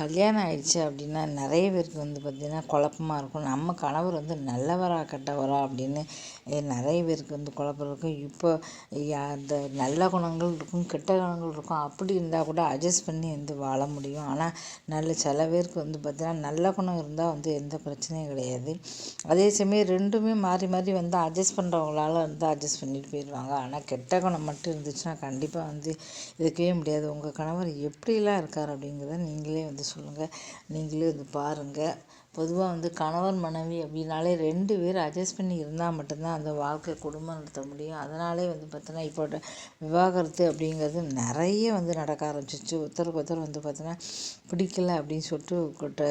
கல்யாணம் ஆயிடுச்சு அப்படின்னா நிறைய பேருக்கு வந்து பார்த்திங்கன்னா குழப்பமா இருக்கும். நம்ம கணவர் வந்து நல்லவரா கெட்டவரா அப்படின்னு நிறைய பேருக்கு வந்து குழப்பம் இருக்கும். இப்போ அந்த நல்ல குணங்கள் இருக்கும் கெட்ட குணங்கள் இருக்கும். அப்படி இருந்தால் கூட அட்ஜஸ்ட் பண்ணி வந்து வாழ முடியும். ஆனால் நல்ல சில பேருக்கு வந்து பார்த்திங்கன்னா நல்ல குணம் இருந்தால் வந்து எந்த பிரச்சனையும் கிடையாது. அதே சமயம் ரெண்டுமே மாறி மாறி வந்து அட்ஜஸ்ட் பண்ணுறவங்களால வந்து அட்ஜஸ்ட் பண்ணிட்டு போயிடுவாங்க ஆனால் கெட்ட குணம் மட்டும் இருந்துச்சுன்னா கண்டிப்பாக வந்து இருக்கவே முடியாது. உங்கள் கணவர் எப்படிலாம் இருக்கார் அப்படிங்கிறத நீங்களே வந்து வந்து சொல்லுங்கள் நீங்களே வந்து பாருங்கள் பொதுவாக வந்து கணவன் மனைவி அப்படின்னாலே ரெண்டு பேர் அட்ஜஸ்ட் பண்ணி இருந்தால் மட்டும்தான் அந்த வாழ்க்கை குடும்பம் நடத்த முடியும். அதனாலே வந்து பார்த்தோன்னா இப்போ விவாகரத்து அப்படிங்கிறது நிறைய வந்து நடக்க ஆரம்பிச்சிச்சு ஒருத்தருக்கு ஒருத்தர் வந்து பார்த்தோன்னா பிடிக்கல அப்படின்னு சொல்லிட்டு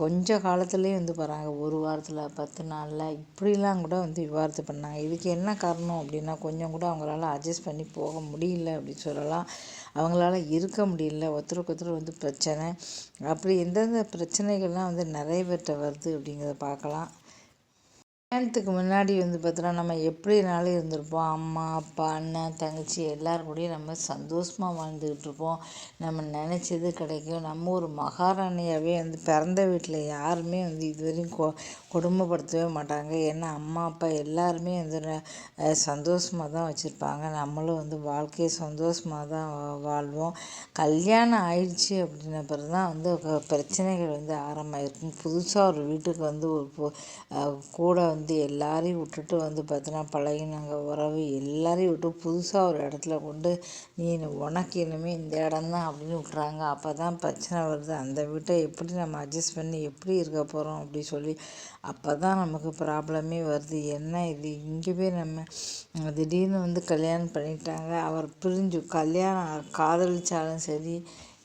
கொஞ்ச காலத்துலேயே வந்து போகிறாங்க ஒரு வாரத்தில் பத்து நாளில் இப்படிலாம் கூட வந்து விவாகரத்து பண்ணாங்க. இதுக்கு என்ன காரணம் அப்படின்னா கொஞ்சம் கூட அவங்களால அட்ஜஸ்ட் பண்ணி போக முடியல அப்படின்னு சொல்லலாம். அவங்களால இருக்க முடியல. ஒருத்தருக்கு ஒருத்தர் வந்து பிரச்சனை. அப்படி எந்தெந்த பிரச்சனைகள்லாம் வந்து நிறைய பேர்கிட்ட வருது அப்படிங்கிறத பார்க்கலாம். கல்யாணத்துக்கு முன்னாடி வந்து பார்த்தோன்னா நம்ம எப்படினாலும் இருந்திருப்போம். அம்மா அப்பா அண்ணன் தங்கச்சி எல்லோரும் கூடயும் நம்ம சந்தோஷமாக வாழ்ந்துக்கிட்டு இருப்போம். நம்ம நினச்சது கிடைக்கும். நம்ம ஒரு மகாராணியாகவே வந்து பிறந்த வீட்டில் யாருமே வந்து இதுவரையும் கொ கொடுமைப்படுத்தவே மாட்டாங்க. ஏன்னா அம்மா அப்பா எல்லாருமே வந்து சந்தோஷமாக தான் வச்சுருப்பாங்க. நம்மளும் வந்து வாழ்க்கையை சந்தோஷமாக தான் வாழ்வோம். கல்யாணம் ஆயிடுச்சு அப்படின்ன பிறகு தான் வந்து பிரச்சனைகள் வந்து ஆரம்பமாயிருக்கும். புதுசாக ஒரு வீட்டுக்கு வந்து ஒரு கூட வந்து வந்து எல்லாரையும் விட்டுட்டு வந்து பார்த்தீங்கன்னா பழகினாங்க. உறவு எல்லாரையும் விட்டு புதுசாக ஒரு இடத்துல கொண்டு நீ உனக்கு இனிமேல் இந்த இடம்தான் அப்படின்னு விட்றாங்க அப்போ தான் பிரச்சனை வருது. அந்த வீட்டை எப்படி நம்ம அட்ஜஸ்ட் பண்ணி எப்படி இருக்க போகிறோம் அப்படி சொல்லி அப்போ தான் நமக்கு ப்ராப்ளமே வருது. என்ன இது? இங்கே போய் நம்ம திடீர்னு வந்து கல்யாணம் பண்ணிட்டாங்க. அவர் பிரிஞ்சு கல்யாணம் காதலிச்சாலும் சரி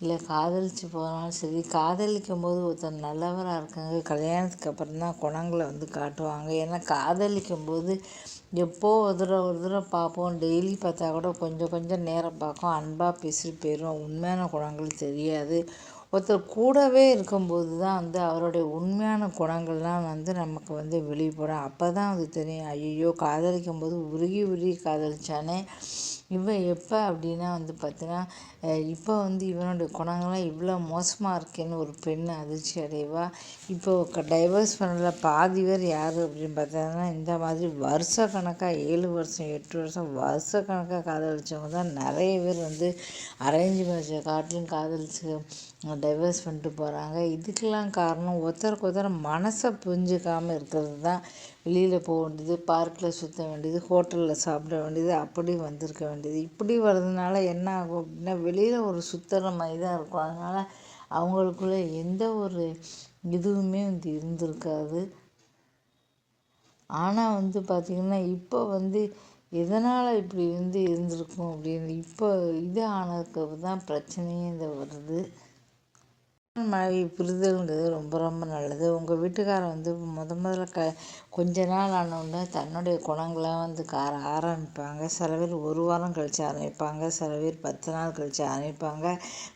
இல்லை காதலித்து போனாலும் சரி காதலிக்கும் போது ஒருத்தர் நல்லவராக இருக்காங்க கல்யாணத்துக்கு அப்புறம் தான் குணங்களை வந்து காட்டுவாங்க. ஏன்னா காதலிக்கும் போது எப்போ ஒரு தடவை ஒரு தடவை பார்ப்போம். டெய்லி பார்த்தா கூட கொஞ்சம் கொஞ்சம் நேரம் பார்க்கும். அன்பாக பேசிட்டு போயிடும் உண்மையான குணங்கள் தெரியாது. ஒருத்தர் கூடவே இருக்கும்போது தான் வந்து அவருடைய உண்மையான குணங்கள்லாம் வந்து நமக்கு வந்து வெளிப்படும். அப்போ தான் அது தெரியும். ஐயோ காதலிக்கும் போது உருகி உருகி காதலிச்சானே. இவன் எப்போ அப்படின்னா வந்து பார்த்தீங்கன்னா இப்போ வந்து இவனோட குணங்கள்லாம் இவ்வளோ மோசமாக இருக்கேன்னு ஒரு பெண் அதிர்ச்சி அடைவா. இப்போ டைவர்ஸ் பண்ணல பாதி பேர் யார் அப்படின்னு பார்த்தோன்னா இந்த மாதிரி வருஷ கணக்காக ஏழு வருஷம் எட்டு வருஷம் வருஷ கணக்காக காதலிச்சவங்க தான் நிறைய பேர் வந்து அரேஞ்ச் மேரேஜை காட்டிலும் காதலிச்சு டைவர்ஸ் பண்ணிட்டு போகிறாங்க இதுக்கெல்லாம் காரணம் ஒருத்தருக்கு ஒருத்தர் மனசை புரிஞ்சுக்காமல் இருக்கிறது தான் வெளியில் போக வேண்டியது பார்க்கில் சுற்ற வேண்டியது ஹோட்டலில் சாப்பிட வேண்டியது அப்படி வந்திருக்க வேண்டியது. இப்படி வர்றதுனால என்ன ஆகும் அப்படின்னா வெளியில் ஒரு சுற்றுற மாதிரி தான் இருக்கும். அதனால் அவங்களுக்குள்ள எந்த ஒரு இதுவுமே வந்து இருந்திருக்காது. ஆனால் வந்து பார்த்திங்கன்னா இப்போ வந்து எதனால் இப்படி வந்து இருந்திருக்கும் அப்படின்னு இப்போ இது ஆனதுக்கு தான் பிரச்சனையே இந்த வருது. மனைவி புரிதல்ங்கிறது ரொம்ப ரொம்ப நல்லது. உங்கள் வீட்டுக்காரர் வந்து முத முதல்ல க கொஞ்ச நாள் ஆனவுடனே தன்னுடைய குணங்களை வந்து கார ஆரம்பிப்பாங்க. சில பேர் ஒரு வாரம் கழித்து ஆரம்பிப்பாங்க. சில பேர் பத்து நாள் கழித்து ஆரம்பிப்பாங்க.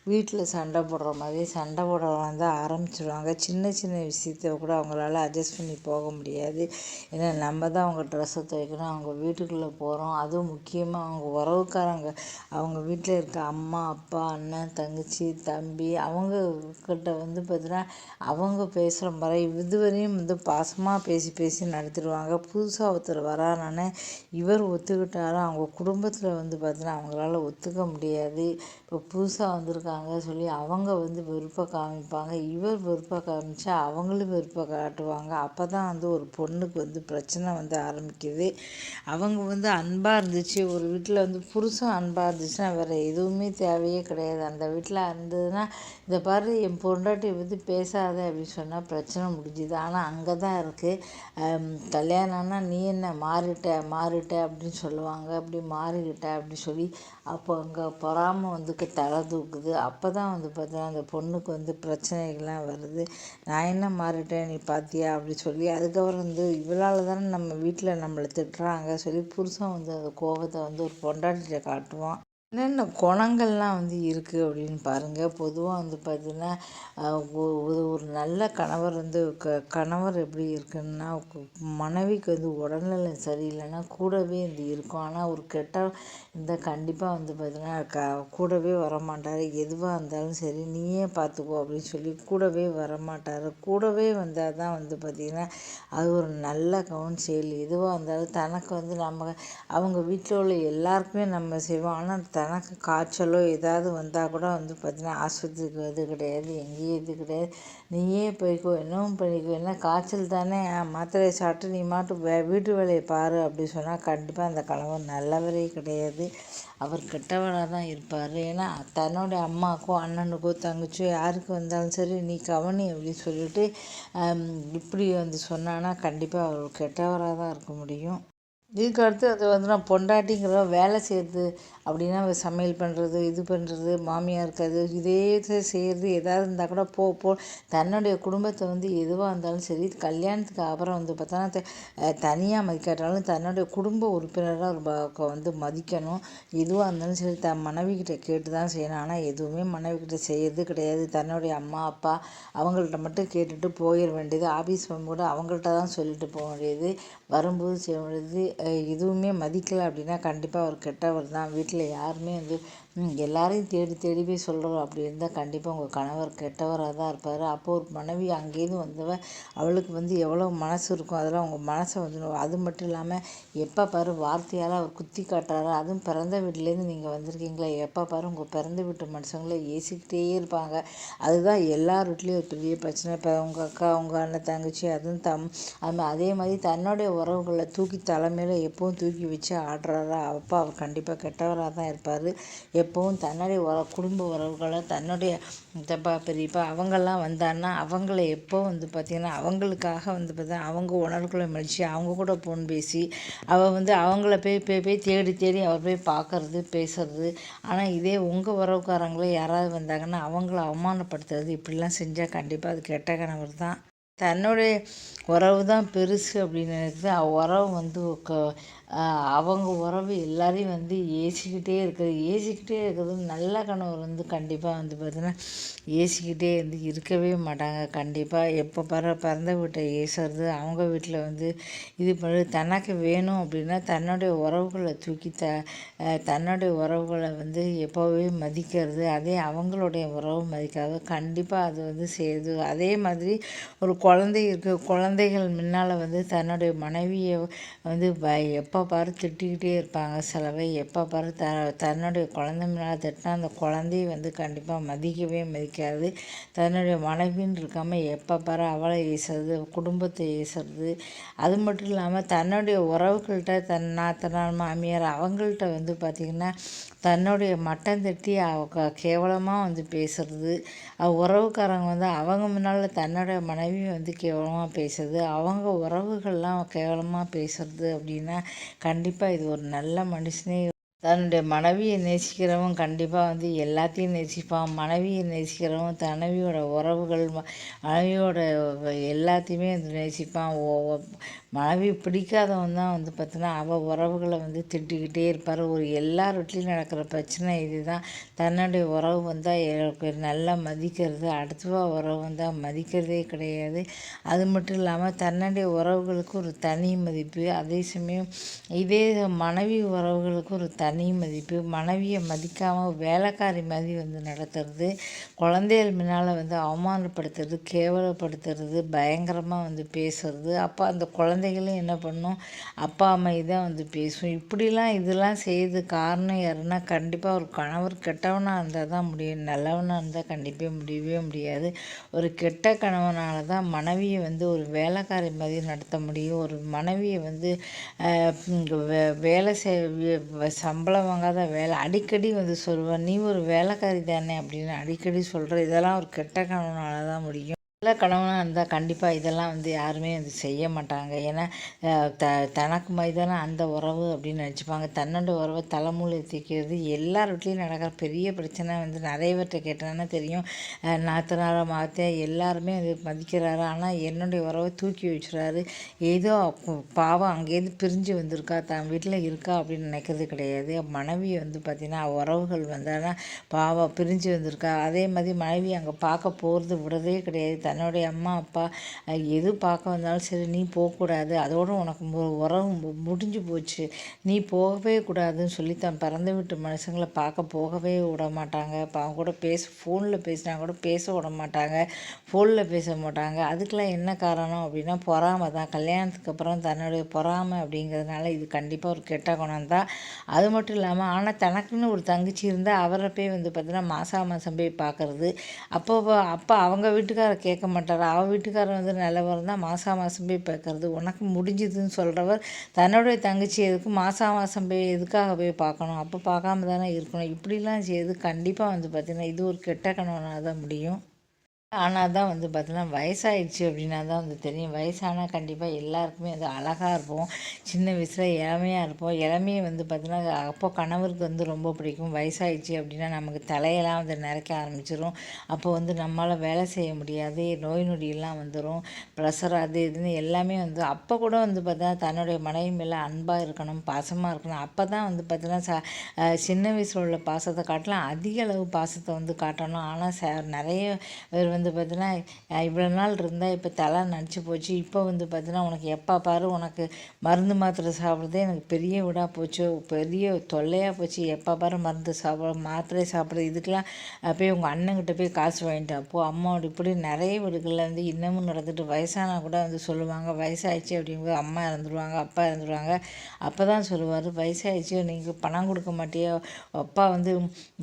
வீட்டில் சண்டை போடுற மாதிரி சண்டை போட வந்து ஆரம்பிச்சிடுவாங்க சின்ன சின்ன விஷயத்த கூட அவங்களால அட்ஜஸ்ட் பண்ணி போக முடியாது. ஏன்னா நம்ம தான் அவங்க ட்ரெஸ்ஸை துவைக்கணும். அவங்க வீட்டுக்குள்ளே போகிறோம் அதுவும் முக்கியமாக அவங்க உறவுக்காரங்க அவங்க வீட்டில் இருக்க அம்மா அப்பா அண்ணன் தங்கச்சி தம்பி அவங்க கிட்ட வந்து பார்த்தீங்கன்னா அவங்க பேசுகிற முறை இதுவரையும் வந்து பாசமாக பேசி பேசி நடத்திடுவாங்க. புதுசாக ஒருத்தர் வரானானே இவர் ஒத்துக்கிட்டாலும் அவங்க குடும்பத்தில் வந்து பார்த்தீங்கன்னா அவங்களால ஒத்துக்க முடியாது. இப்போ புதுசாக வந்திருக்காங்க சொல்லி அவங்க வந்து வெறுப்பை காமிப்பாங்க. இவர் வெறுப்பை காமிச்சா அவங்களும் வெறுப்பை காட்டுவாங்க. அப்போ தான் வந்து ஒரு பொண்ணுக்கு வந்து பிரச்சனை வந்து ஆரம்பிக்குது. அவங்க வந்து அன்பாக இருந்துச்சு. ஒரு வீட்டில் வந்து புருஷன் அன்பாக இருந்துச்சுன்னா வேறு எதுவுமே தேவையே கிடையாது. அந்த வீட்டில் இருந்ததுன்னா இந்த பாரு என் பொண்டாட்டியை பற்றி பேசாத அப்படின்னு சொன்னால் பிரச்சனை முடிஞ்சுது. ஆனால் அங்கே தான் இருக்குது கல்யாணம்னா நீ என்ன மாறிட்ட மாறிட்ட அப்படின்னு சொல்லுவாங்க. அப்படி மாறிக்கிட்ட அப்படின்னு சொல்லி அப்போ அங்கே பொறாமை வந்து தலை தூக்குது. அப்போ தான் வந்து பார்த்தீங்கன்னா அந்த பொண்ணுக்கு வந்து பிரச்சனைகள்லாம் வருது. நான் என்ன மாறிட்டேன் நீ பார்த்தியா அப்படின்னு சொல்லி அதுக்கப்புறம் வந்து இவளால் தானே நம்ம வீட்டில் நம்மளை திட்டுறாங்க சொல்லி புருஷன் வந்து அந்த கோபத்தை வந்து ஒரு பொண்டாட்டிகிட்ட காட்டுவான். என்னென்ன குணங்கள்லாம் வந்து இருக்குது அப்படின்னு பாருங்கள் பொதுவாக வந்து பார்த்திங்கன்னா ஒரு நல்ல கணவர் வந்து க கணவர் எப்படி இருக்குன்னா மனைவிக்கு வந்து உடல்நிலை சரியில்லைன்னா கூடவே வந்து இருக்கும். ஆனால் ஒரு கெட்ட இந்த கண்டிப்பாக வந்து பார்த்திங்கன்னா க கூடவே வரமாட்டார். எதுவாக இருந்தாலும் சரி நீயே பார்த்துக்கோ அப்படின்னு சொல்லி கூடவே வரமாட்டார். கூடவே வந்தால் தான் வந்து பார்த்திங்கன்னா அது ஒரு நல்ல கவுன்சில் எதுவாக இருந்தாலும் தனக்கு வந்து நம்ம அவங்க வீட்டில் உள்ள எல்லாருக்குமே நம்ம செய்வோம். ஆனால் த தனக்கு காய்ச்சலோ ஏதாவது வந்தால் கூட வந்து பார்த்திங்கன்னா ஆஸ்பத்திரிக்கு இது கிடையாது எங்கேயும் இது கிடையாது. நீயே போய்க்கோ என்னவும் பண்ணிக்கோ. என்ன காய்ச்சல் தானே? மாத்திரையை சாப்பிட்டு நீ மாட்டு வே வீட்டு வேலையை பாரு அப்படி சொன்னால் கண்டிப்பாக அந்த கணவன் நல்லவரே கிடையாது. அவர் கெட்டவராக தான் இருப்பார். ஏன்னா தன்னுடைய அம்மாக்கோ அண்ணனுக்கோ தங்கச்சியோ யாருக்கு வந்தாலும் சரி நீ கவனி அப்படின்னு சொல்லிட்டு இப்படி வந்து சொன்னான்னா கண்டிப்பாக அவர் கெட்டவராக தான் இருக்க முடியும். இதுக்கு அடுத்து அது வந்து நான் பொண்டாட்டிங்கிற வேலை செய்கிறது அப்படின்னா சமையல் பண்ணுறது இது பண்ணுறது மாமியார் இருக்கிறது இதே செய்கிறது எதாவது இருந்தால் கூட போ போ. தன்னுடைய குடும்பத்தை வந்து எதுவாக இருந்தாலும் சரி கல்யாணத்துக்கு அப்புறம் வந்து பார்த்தோன்னா தனியாக மதிக்காட்டாலும் தன்னுடைய குடும்ப உறுப்பினராக வந்து மதிக்கணும். எதுவாக இருந்தாலும் சரி தன் மனைவிக்கிட்ட கேட்டு தான் செய்யணும். ஆனால் எதுவுமே மனைவிக்கிட்ட செய்கிறது கிடையாது. தன்னுடைய அம்மா அப்பா அவங்கள்ட்ட மட்டும் கேட்டுட்டு போயிட வேண்டியது. ஆஃபீஸ் போகும்போது அவங்கள்ட்ட தான் சொல்லிட்டு போக வேண்டியது. வரும்போது செய்ய வேண்டியது. எதுவுமே மதிக்கலை அப்படின்னா கண்டிப்பாக அவர் கெட்டவர் தான். வீட்டில் யாருமே வந்து எல்லாரையும் தேடி தேடி போய் சொல்கிறோம் அப்படி இருந்தால் கண்டிப்பாக உங்கள் கணவர் கெட்டவராக தான் இருப்பார். அப்போது ஒரு மனைவி அங்கேருந்து வந்தவ அவளுக்கு வந்து எவ்வளோ மனசு இருக்கும் அதெல்லாம் உங்கள் மனசை வந்து அது மட்டும் இல்லாமல் எப்போ பாரு வார்த்தையால் அவர் குத்தி காட்டுறாரு. அதுவும் பிறந்த வீட்டிலேருந்து நீங்கள் வந்திருக்கீங்களா எப்போ பாரு உங்கள் பிறந்த வீட்டு மனுஷங்களே ஏசிக்கிட்டே இருப்பாங்க. அதுதான் எல்லார் வீட்லேயும் ஒரு பெரிய பிரச்சனை. இப்போ உங்கள் அக்கா உங்கள் அண்ணன் தங்கச்சி அதுவும் தம் அது அதே மாதிரி தன்னுடைய உறவுகளை தூக்கி தலைமையில் எப்பவும் தூக்கி வச்சு ஆடுறாரா? அப்போ அவர் கண்டிப்பாக கெட்டவராக தான் இருப்பார். எப்போவும் தன்னுடைய உற குடும்ப உறவுகளை தன்னுடைய சித்தப்பா பெரியப்பா அவங்கெல்லாம் வந்தான்னா அவங்கள எப்போ வந்து பார்த்திங்கன்னா அவங்களுக்காக வந்து பார்த்தா அவங்க உணர்வுகளை மதித்து அவங்க கூட ஃபோன் பேசி அவள் வந்து அவங்கள போய் போய் போய் தேடி தேடி அவர் போய் பார்க்கறது பேசுறது. ஆனால் இதே உங்கள் உறவுக்காரங்களே யாராவது வந்தாங்கன்னா அவங்கள அவமானப்படுத்துறது இப்படிலாம் செஞ்சால் கண்டிப்பாக அது கெட்ட கணவர் தான். தன்னுடைய உறவு தான் பெருசு அப்படின்னு நினைக்கிறது உறவு வந்து அவங்க உறவு எல்லாரையும் வந்து ஏசிக்கிட்டே இருக்கிறது ஏசிக்கிட்டே இருக்கிறது நல்ல கணவர் வந்து கண்டிப்பாக வந்து பார்த்தீங்கன்னா ஏசிக்கிட்டே வந்து இருக்கவே மாட்டாங்க. கண்டிப்பாக எப்போ பற பிறந்த வீட்டை ஏசுறது அவங்க வீட்டில் வந்து இது பண்ணி தனக்கு வேணும் அப்படின்னா தன்னுடைய உறவுகளை தூக்கி த தன்னுடைய உறவுகளை வந்து எப்போவே மதிக்கிறது அதே அவங்களுடைய உறவு மதிக்காது கண்டிப்பாக அது வந்து செய்யுது அதே மாதிரி ஒரு குழந்தை இருக்க. குழந்தைகள் முன்னால் வந்து தன்னுடைய மனைவியை வந்து எப்போ பாரு திட்டிக்கிட்டே இருப்பாங்க. சிலவை எப்போ பாரு த தன்னுடைய குழந்தை மேலே திட்டினா அந்த குழந்தைய வந்து கண்டிப்பாக மதிக்கவே மதிக்காது. தன்னுடைய மனைவின்னு இருக்காமல் எப்போ பாரு அவளை ஈசுறது குடும்பத்தை ஈசுறது அது மட்டும் இல்லாமல் தன்னுடைய உறவுகள்கிட்ட தன் நாத்தனார் மாமியார் அவங்கள்ட்ட வந்து பார்த்திங்கன்னா தன்னுடைய மட்டம் தட்டி அவ கேவலமாக வந்து பேசுகிறது உறவுக்காரங்க வந்து அவங்க முன்னால் தன்னுடைய மனைவி வந்து கேவலமாக பேசுறது. அவங்க உறவுகள்லாம் கேவலமாக பேசுறது அப்படின்னா கண்டிப்பாக இது ஒரு நல்ல மனுஷனே. தன்னுடைய மனைவியை நேசிக்கிறவன் கண்டிப்பாக வந்து எல்லாத்தையும் நேசிப்பான். மனைவியை நேசிக்கிறவன் தனவியோட உறவுகள் மனைவியோட எல்லாத்தையுமே வந்து நேசிப்பான். மனைவி பிடிக்காதவன் தான் வந்து பார்த்தோன்னா அவள் உறவுகளை வந்து திட்டிக்கிட்டே இருப்பார். ஒரு எல்லார் வீட்லேயும் நடக்கிற பிரச்சனை இது தான் தன்னுடைய உறவு வந்தால் நல்லா மதிக்கிறது அடுத்தவா உறவு வந்தால் மதிக்கிறதே கிடையாது. அது மட்டும் இல்லாமல் தன்னுடைய உறவுகளுக்கு ஒரு தனி மதிப்பு அதே சமயம் இதே மனைவி உறவுகளுக்கு ஒரு தனி மதிப்பு மனைவியை மதிக்காமல் வேலைக்காரி மாதிரி வந்து நடத்துறது குழந்தைகள் முன்னால் வந்து அவமானப்படுத்துறது கேவலப்படுத்துறது பயங்கரமாக வந்து பேசுறது. அப்போ அந்த குழந்தை குழந்தைகளும் என்ன பண்ணும்? அப்பா அம்மா தான் வந்து பேசும். இப்படிலாம் இதெல்லாம் செய்யுது காரணம் யாருன்னா கண்டிப்பாக ஒரு கணவர் கெட்டவனாக இருந்தால் தான் முடியும். நல்லவனாக இருந்தால் கண்டிப்பாக முடியவே முடியாது. ஒரு கெட்ட கணவனால் தான் மனைவியை வந்து ஒரு வேலைக்காரி மாதிரி நடத்த முடியும். ஒரு மனைவியை வந்து வே வேலை செய் சம்பளம் வாங்காத வேலை அடிக்கடி வந்து சொல்லுவேன் நீ ஒரு வேலைக்காரி தானே அப்படின்னு அடிக்கடி சொல்கிற இதெல்லாம் ஒரு கெட்ட கணவனால் தான் முடியும். நல்ல கணவனாக இருந்தால் கண்டிப்பாக இதெல்லாம் வந்து யாருமே வந்து செய்ய மாட்டாங்க. ஏன்னா த தனக்கு மைதானம் அந்த உறவு அப்படின்னு நினச்சிப்பாங்க. தன்னோட உறவை தலைமூலை தூக்கிறது எல்லார் வீட்லேயும் நடக்கிற பெரிய பிரச்சனை வந்து நிறைய பேர்கிட்ட தெரியும். நாத்தனாரை மாற்ற எல்லாருமே அது மதிக்கிறாரு. ஆனால் என்னுடைய உறவை தூக்கி வச்சுறாரு. ஏதோ பாவம் அங்கேருந்து பிரிஞ்சு வந்திருக்கா. தன் வீட்டில் இருக்கா அப்படின்னு நினைக்கிறது கிடையாது. மனைவி வந்து பார்த்திங்கன்னா உறவுகள் வந்தாங்கன்னா பாவம் பிரிஞ்சு வந்திருக்கா. அதே மாதிரி மனைவி அங்கே பார்க்க போகிறது விடதே கிடையாது. தன்னுடைய அம்மா அப்பா எது பார்க்க வந்தாலும் சரி நீ போகக்கூடாது. அதோடு உனக்கு உறவு முடிஞ்சு போச்சு. நீ போகவே கூடாதுன்னு சொல்லி தன் பிறந்த வீட்டு மனுஷங்களை பார்க்க போகவே விட மாட்டாங்க. இப்போ அவங்க கூட பேச ஃபோனில் பேசினா கூட பேச விட மாட்டாங்க. ஃபோனில் பேச மாட்டாங்க. அதுக்கெலாம் என்ன காரணம் அப்படின்னா பொறாமை தான். கல்யாணத்துக்கு அப்புறம் தன்னுடைய பொறாமை அப்படிங்கிறதுனால இது கண்டிப்பாக ஒரு கெட்ட குணம் தான். அது மட்டும் இல்லாமல் ஆனால் தனக்குன்னு ஒரு தங்கச்சி இருந்தால் அவரை போய் வந்து பார்த்தீங்கன்னா மாதம் மாதம் போய் பார்க்குறது. அப்போ அப்போ அவங்க வீட்டுக்கார கேட்க கேட்க மாட்டார். அவள் வீட்டுக்காரர் வந்து நல்லவர் தான். மாதம் மாதம் போய் பார்க்கறது. உனக்கு முடிஞ்சுதுன்னு சொல்கிறவர் தன்னுடைய தங்கச்சி எதுக்கு மாதம் மாதம் போய் எதுக்காக போய் பார்க்கணும்? அப்போ பார்க்காம தானே இருக்கணும். இப்படிலாம் செய்து கண்டிப்பாக வந்து பார்த்திங்கன்னா இது ஒரு கெட்ட கணவனாக தான் முடியும். ஆனால் தான் வந்து பார்த்தீங்கன்னா வயசாகிடுச்சு அப்படின்னா தான் வந்து தெரியும். வயசானால் கண்டிப்பாக எல்லாருக்குமே வந்து அழகாக இருப்போம். சின்ன வயசில் இளமையாக இருப்போம். இளமையை வந்து பார்த்திங்கன்னா அப்போ கணவருக்கு வந்து ரொம்ப பிடிக்கும். வயசாகிடுச்சு அப்படின்னா நமக்கு தலையெல்லாம் வந்து நிறைக்க ஆரம்பிச்சிடும் அப்போ வந்து நம்மளால் வேலை செய்ய முடியாது. நோய் நொடியெல்லாம் வந்துடும் ப்ரெஷர் அது இதுன்னு எல்லாமே வந்து அப்போ கூட வந்து பார்த்தீங்கன்னா தன்னுடைய மனைவி மேலே அன்பாக இருக்கணும் பாசமாக இருக்கணும். அப்போ தான் வந்து பார்த்தீங்கன்னா ச சின்ன வயசில் உள்ள பாசத்தை காட்டலாம். அதிக அளவு பாசத்தை வந்து காட்டணும். ஆனால் ச நிறைய பேர் வந்து வந்து பார்த்தீங்கன்னா இவ்வளோ நாள் இருந்தால் இப்போ தலை நடிச்சு போச்சு. இப்போ வந்து பார்த்தீங்கன்னா உனக்கு எப்போ பாரு உனக்கு மருந்து மாத்திரை சாப்பிட்றதே எனக்கு பெரிய விடாக போச்சு. பெரிய தொல்லையாக போச்சு. எப்போ பாரு மருந்து சாப்பிட மாத்திரை சாப்பிட்றது. இதுக்கெலாம் போய் உங்கள் அண்ணங்கிட்ட போய் காசு வாங்கிட்டு அப்போது அம்மாவோட இப்படி நிறைய வீடுகளில் வந்து இன்னமும் நடந்துட்டு வயசானா கூட வந்து சொல்லுவாங்க வயசாகிடுச்சு அப்படிங்கும்போது அம்மா இறந்துருவாங்க அப்பா இறந்துருவாங்க. அப்போ தான் சொல்லுவார் வயசாகிடுச்சு நீங்கள் பணம் கொடுக்க மாட்டியோ? அப்பா வந்து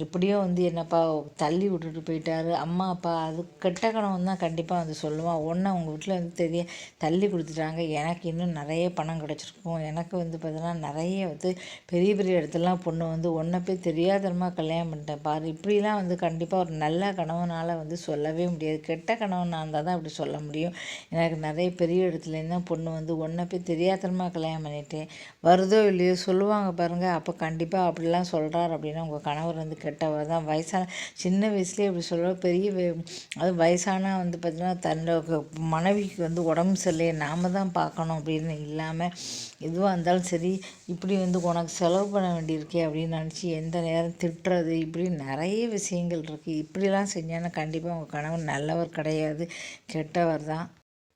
எப்படியோ வந்து என்னப்பா தள்ளி விட்டுட்டு போயிட்டாரு. அம்மா அப்பா அதுக்கு கெட்ட கணவன் தான் கண்டிப்பாக வந்து சொல்லுவான் ஒன்று அவங்க வீட்டில் வந்து தெரிய தள்ளி கொடுத்துட்டாங்க. எனக்கு இன்னும் நிறைய பணம் கிடச்சிருக்கும். எனக்கு வந்து பார்த்தீங்கன்னா நிறைய வந்து பெரிய பெரிய இடத்துலலாம் பொண்ணு வந்து ஒன்றை போய் தெரியாதனமாக கல்யாணம் பண்ணிட்டேன். பாரு இப்படிலாம் வந்து கண்டிப்பாக ஒரு நல்ல கணவனால் வந்து சொல்லவே முடியாது. கெட்ட கணவனாக இருந்தால் தான் அப்படி சொல்ல முடியும். எனக்கு நிறைய பெரிய இடத்துலேருந்து தான் பொண்ணு வந்து ஒன்றை போய் தெரியாதனமாக கல்யாணம் பண்ணிட்டேன். வருதோ இல்லையோ சொல்லுவாங்க பாருங்கள் அப்போ கண்டிப்பாக அப்படிலாம் சொல்கிறார் அப்படின்னா உங்கள் கணவர் வந்து கெட்டவர் தான். வயசான சின்ன வயசுலேயே அப்படி சொல்கிற பெரிய அது வயசானால் வந்து பார்த்திங்கன்னா தன்னோட மனைவிக்கு வந்து உடம்பு சரியில்லை நாம் தான் பார்க்கணும் அப்படின்னு இல்லாமல் எதுவாக இருந்தாலும் சரி இப்படி வந்து உனக்கு செலவு பண்ண வேண்டியிருக்கே அப்படின்னு நினச்சி எந்த நேரம் திட்டுறது இப்படி நிறைய விஷயங்கள் இருக்குது இப்படிலாம் செஞ்சாங்கன்னா கண்டிப்பாக உங்கள் கணவன் நல்லவர் கிடையாது கெட்டவர் தான்.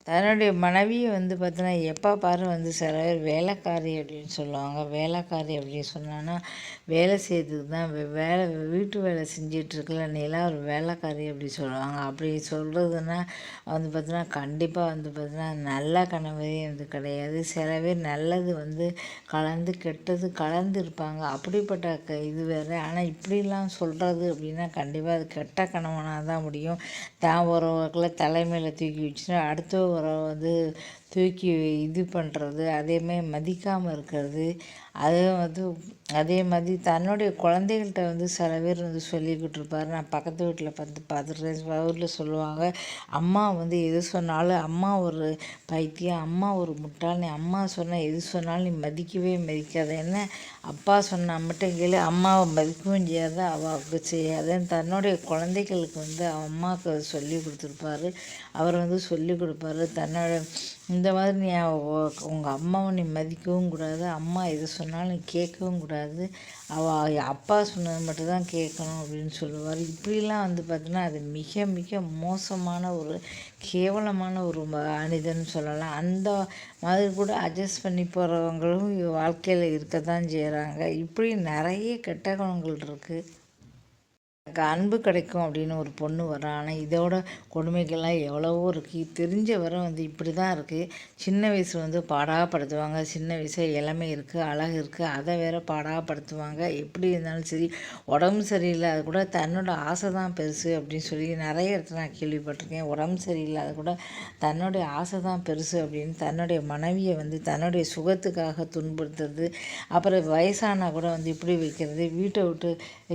தன்னுடைய மனைவியை வந்து பார்த்தோன்னா எப்போ பாரு வந்து சில பேர் வேலைக்காரி அப்படின்னு சொல்லுவாங்க. வேலைக்காரி அப்படின்னு சொன்னான்னா வேலை செய்யறதுக்கு தான் வேலை வீட்டு வேலை செஞ்சிட்ருக்கல நீலாம் ஒரு வேலைக்காரி அப்படி சொல்லுவாங்க. அப்படி சொல்கிறதுனா வந்து பார்த்தோன்னா கண்டிப்பாக வந்து பார்த்தோன்னா நல்ல கணவரே வந்து கிடையாது. சில பேர் நல்லது வந்து கலந்து கெட்டது கலந்து இருப்பாங்க. அப்படிப்பட்ட க இது வேறு. ஆனால் இப்படிலாம் சொல்கிறது அப்படின்னா கண்டிப்பாக அது கெட்ட கணவனாக தான் முடியும். தான் ஒரு தலைமையில் தூக்கி வச்சுன்னா அடுத்த ஒரு வந்து தூக்கி இது பண்ணுறது அதேமாதிரி மதிக்காமல் இருக்கிறது அது வந்து அதே மாதிரி தன்னுடைய குழந்தைகள்கிட்ட வந்து சில பேர் வந்து சொல்லிக்கிட்டு இருப்பார். நான் பக்கத்து வீட்டில் பார்த்து பார்த்துருக்கேன் ஊரில் சொல்லுவாங்க அம்மா வந்து எது சொன்னாலும் அம்மா ஒரு பைத்தியம் அம்மா ஒரு முட்டாள் நீ அம்மா சொன்னால் எது சொன்னாலும் நீ மதிக்கவே மதிக்காத. என்ன அப்பா சொன்ன மட்டும் கேளு அம்மாவை மதிக்கவும் செய்யாத அவளுக்கு செய்யாதுன்னு தன்னுடைய குழந்தைகளுக்கு வந்து அம்மாவுக்கு சொல்லி கொடுத்துருப்பாரு. அவர் வந்து சொல்லி கொடுப்பாரு. தன்னோட இந்த மாதிரி நீ உங்கள் அம்மாவை நீ மதிக்கவும் கூடாது. அம்மா எது சொன்னாலும் நீ கேட்கவும் கூடாது. அவள் அப்பா சொன்னது மட்டும்தான் கேட்கணும் அப்படின்னு சொல்லுவார். இப்படிலாம் வந்து பார்த்தீங்கன்னா அது மிக மிக மோசமான ஒரு கேவலமான ஒரு அனிதன்னு சொல்லலாம். அந்த மாதிரி கூட அட்ஜஸ்ட் பண்ணி போகிறவங்களும் வாழ்க்கையில் இருக்க தான் செய்கிறாங்க இப்படி நிறைய கெட்ட குணங்கள் இருக்குது எனக்கு அன்பு கிடைக்கும் அப்படின்னு ஒரு பொண்ணு வரா ஆனால் இதோட கொடுமைகள்லாம் எவ்வளவோ இருக்குது தெரிஞ்ச வரை வந்து இப்படி தான் இருக்குது சின்ன வயசில் வந்து பாடாப்படுத்துவாங்க. சின்ன வயசில் இளமை இருக்குது அழகு இருக்குது அதை வேற பாடாப்படுத்துவாங்க. எப்படி இருந்தாலும் சரி உடம்பு சரியில்லை அது கூட தன்னோட ஆசை தான் பெருசு அப்படின்னு சொல்லி நிறைய இடத்துல நான் கேள்விப்பட்டிருக்கேன். உடம்பு சரியில்லை அது கூட தன்னுடைய ஆசை தான் பெருசு அப்படின்னு தன்னுடைய மனைவியை வந்து தன்னுடைய சுகத்துக்காக துன்புறுத்துறது. அப்புறம் வயசானால் கூட வந்து இப்படி வைக்கிறது வீட்டை விட்டு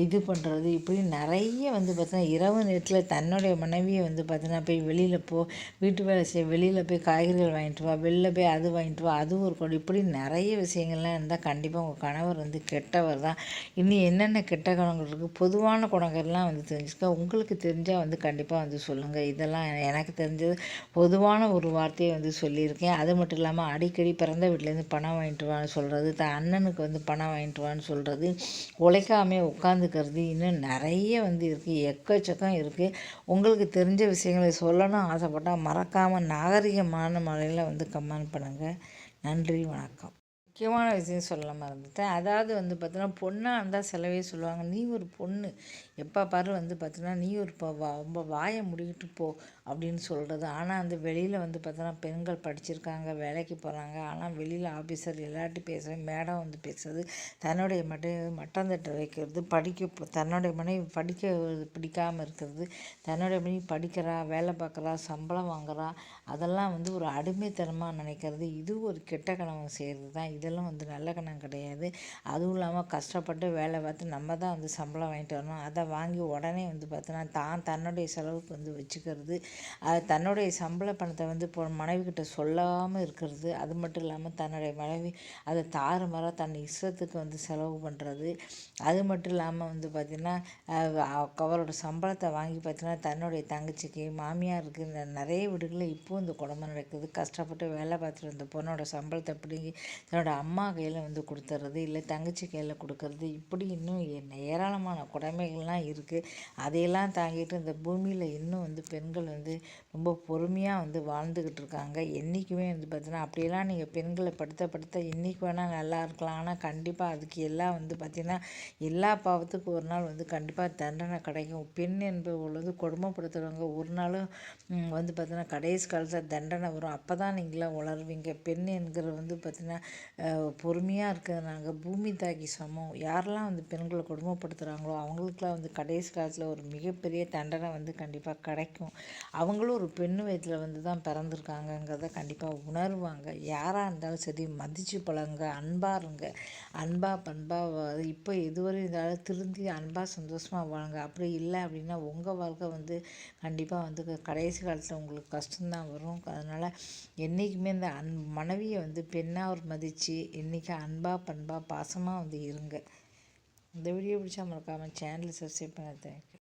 இது பண்ணுறது இப்படி நிறைய நிறைய வந்து பார்த்தீங்கன்னா இரவு நேரத்தில் தன்னுடைய மனைவியை வந்து பார்த்தீங்கன்னா போய் வெளியில் போ வீட்டு வேலை செய்ய வெளியில் போய் காய்கறிகள் வாங்கிட்டு வா வெளில போய் அது வாங்கிட்டு வா அது ஒரு கொடு. இப்படி நிறைய விஷயங்கள்லாம் இருந்தால் கண்டிப்பாக உங்கள் கணவர் வந்து கெட்டவர் தான். இன்னும் என்னென்ன கெட்ட குணங்கள் இருக்குது பொதுவான குணங்கள்லாம் வந்து தெரிஞ்சுக்க உங்களுக்கு தெரிஞ்சால் வந்து கண்டிப்பாக வந்து சொல்லுங்கள் இதெல்லாம் எனக்கு தெரிஞ்சது. பொதுவான ஒரு வார்த்தையை வந்து சொல்லியிருக்கேன். அது மட்டும் இல்லாமல் அடிக்கடி பிறந்த வீட்டிலேருந்து பணம் வாங்கிட்டு வான்னு சொல்கிறது த அண்ணனுக்கு வந்து பணம் வாங்கிட்டு வான்னு சொல்கிறது உழைக்காமே உட்காந்துக்கிறது இன்னும் நிறைய வந்து இருக்குது எக்கச்சக்கம் இருக்குது உங்களுக்கு தெரிஞ்ச விஷயங்களை சொல்லணும் ஆசைப்பட்டால் மறக்காமல் நாகரிகமான முறையில் வந்து கமெண்ட் பண்ணுங்கள் நன்றி வணக்கம். முக்கியமான விஷயம் சொல்ல மறந்துட்டேன். அதாவது வந்து பார்த்தீங்கன்னா பொண்ணாக இருந்தால் சிலவே சொல்லுவாங்க நீ ஒரு பொண்ணு. எப்போ பாரு வந்து பார்த்தீங்கன்னா நீ ஒரு ரொம்ப வாயை முடிக்கிட்டு போ. அப்படின்னு சொல்கிறது ஆனால் அந்த வெளியில் வந்து பார்த்தோன்னா பெண்கள் படிச்சிருக்காங்க வேலைக்கு போகிறாங்க ஆனால் வெளியில் ஆஃபீஸர் எல்லார்ட்டும் பேசுகிறது மேடம் வந்து பேசுறது தன்னுடைய மட்டும் மட்டந்தட்டை வைக்கிறது படிக்க தன்னுடைய மனைவி படிக்க பிடிக்காமல் இருக்கிறது தன்னுடைய மனைவி படிக்கிறா வேலை பார்க்குறா சம்பளம் வாங்குறா அதெல்லாம் வந்து ஒரு அடிமைத்தனமாக நினைக்கிறது. இது ஒரு கெட்ட கணவன் செய்கிறது தான். இதெல்லாம் வந்து நல்ல கணம் கிடையாது. அதுவும் இல்லாமல் கஷ்டப்பட்டு வேலை பார்த்து நம்ம தான் வந்து சம்பளம் வாங்கிட்டு வரணும். அதை வாங்கி உடனே வந்து பார்த்தோன்னா தான் தன்னுடைய செலவுக்கு வந்து வச்சுக்கிறது தன்னுடைய சம்பள பணத்தை வந்து இப்போ மனைவிக்கிட்ட சொல்லாமல் இருக்கிறது. அது மட்டும் இல்லாமல் தன்னுடைய மனைவி அதை தாறுமாறாக தன் இஷ்டத்துக்கு வந்து செலவு பண்ணுறது அது மட்டும் இல்லாமல் வந்து பார்த்திங்கன்னா அவரோட சம்பளத்தை வாங்கி பார்த்தீங்கன்னா தன்னுடைய தங்கச்சிக்கு மாமியாருக்கு நிறைய வீடுகளில் இப்போவும் இந்த கொடுமை நடக்குது. கஷ்டப்பட்டு வேலை பார்த்துட்டு இருந்த பொண்ணோட சம்பளத்தை பிடிங்கி தன்னோட அம்மா கையில் வந்து கொடுத்துட்றது இல்லை தங்கச்சி கையில் கொடுக்கறது? இப்படி இன்னும் ஏராளமான கொடுமைகள்லாம் இருக்குது அதையெல்லாம் தாங்கிட்டு இந்த பூமியில் இன்னும் வந்து பெண்கள் வந்து வந்து ரொம்ப பொறுமையாக வந்து வாழ்ந்துக்கிட்டு இருக்காங்க. என்றைக்குமே வந்து பார்த்தீங்கன்னா அப்படியெல்லாம் நீங்கள் பெண்களை படுத்த படுத்த இன்றைக்கி வேணால் நல்லா இருக்கலாம். ஆனால் கண்டிப்பாக அதுக்கு எல்லாம் வந்து பார்த்திங்கன்னா எல்லா பாவத்துக்கும் ஒரு நாள் வந்து கண்டிப்பாக தண்டனை கிடைக்கும். பெண் என்பவர்கள் வந்து கொடுமைப்படுத்துகிறவங்க ஒரு நாளும் வந்து பார்த்தீங்கன்னா கடைசி காலத்தில் தண்டனை வரும். அப்போ தான் நீங்களாம் உளருவீங்க பெண் என்கிற வந்து பார்த்திங்கன்னா பொறுமையாக இருக்கிறதுனாங்க பூமி தாக்கி சமம். யாரெல்லாம் வந்து பெண்களை கொடுமைப்படுத்துகிறாங்களோ அவங்களுக்குலாம் வந்து கடைசி காலத்தில் ஒரு மிகப்பெரிய தண்டனை வந்து கண்டிப்பாக கிடைக்கும். அவங்களும் ஒரு பெண்ணு வயதில் வந்து தான் பிறந்திருக்காங்கங்கிறத கண்டிப்பாக உணர்வாங்க. யாராக இருந்தாலும் சரி மதித்து பழங்க அன்பாக இருங்க. அன்பாக பண்பாக இப்போ எதுவரை இருந்தாலும் திருந்தி அன்பாக சந்தோஷமாக வாழுங்க. அப்படி இல்லை அப்படின்னா உங்கள் வாழ்க்கை வந்து கண்டிப்பாக வந்து கடைசி காலத்தில் உங்களுக்கு கஷ்டம்தான் வரும். அதனால் என்றைக்குமே இந்த அன் மனைவியை வந்து பெண்ணாக ஒரு மதித்து இன்றைக்கி அன்பாக பண்பாக பாசமாக வந்து இருங்க. இந்த வீடியோ பிடிச்சா மறக்காமல் சேனலை சப்ஸ்கிரைப் பண்ண தேங்க்யூ